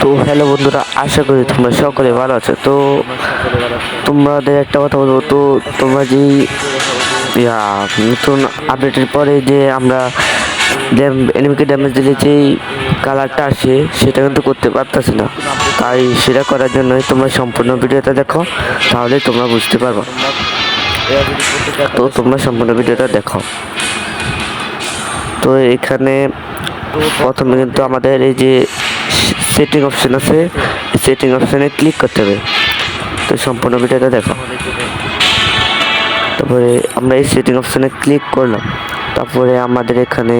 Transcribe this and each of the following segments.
তো হ্যালো বন্ধুরা, আশা করি তোমরা সকলে ভালো আছো। তো তোমাদের একটা কথা বলব, তো তোমরা যেই ইয়া, নতুন আপডেটের পরে যে আমরা এনিমিকে ড্যামেজ দিলে যেই কালারটা আসে, সেটা কিন্তু করতে পারতেছি না। তাই সেটা করার জন্যই তোমরা সম্পূর্ণ ভিডিওটা দেখো, তাহলে তোমরা বুঝতে পারব। তো তোমরা সম্পূর্ণ ভিডিওটা দেখো। তো এখানে প্রথমে কিন্তু আমাদের এই যে সেটিং অপশন আছে সেটিং অপশনে ক্লিক করতে হবে। তো সম্পূর্ণ ভিডিওটা দেখো। তারপরে আমরা এই সেটিং অপশনে ক্লিক করলাম। তারপরে আমাদের এখানে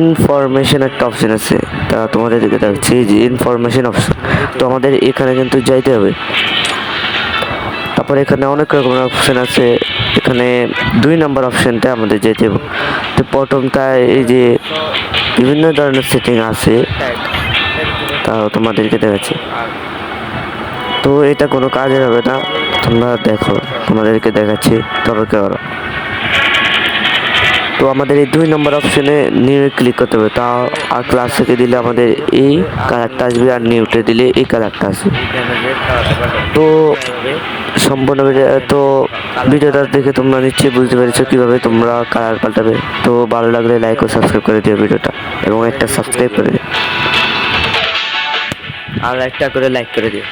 ইনফরমেশন একটা অপশন আছে। তা তোমাদের দিকে দেখছি যে ইনফরমেশন অপশন তো আমাদের এখানে কিন্তু যাইতে হবে। তারপরে এখানে অনেক রকমের অপশন আছে। এখানে দুই নম্বর অপশনটা আমাদের যেতে হবে। তো প্রথমটা এই যে বিভিন্ন ধরনের সেটিং আছে। তাও তোমাদেরকে দেখাচ্ছি। তো এটা কোনো কাজের হবে না, তোমরা দেখো, তোমাদেরকে দেখাচ্ছি তবে করো। তো আমাদের এই দুই নম্বর অপশনে নিউ ক্লিক করতে হবে। তা আর ক্লাস থেকে দিলে আমাদের এই কালারটা আসবে আর নিউটে দিলে এই কালারটা আসবে। তো সম্পূর্ণ তো ভিডিওটা দেখে তোমরা নিশ্চয়ই বুঝতে পেরেছ কীভাবে তোমরা কালার পাল্টাবে। তো ভালো লাগলে লাইক ও সাবস্ক্রাইব করে দিও ভিডিওটা এবং একটা সাবস্ক্রাইব করে দিও। আর একটা করে লাইক করে দিও।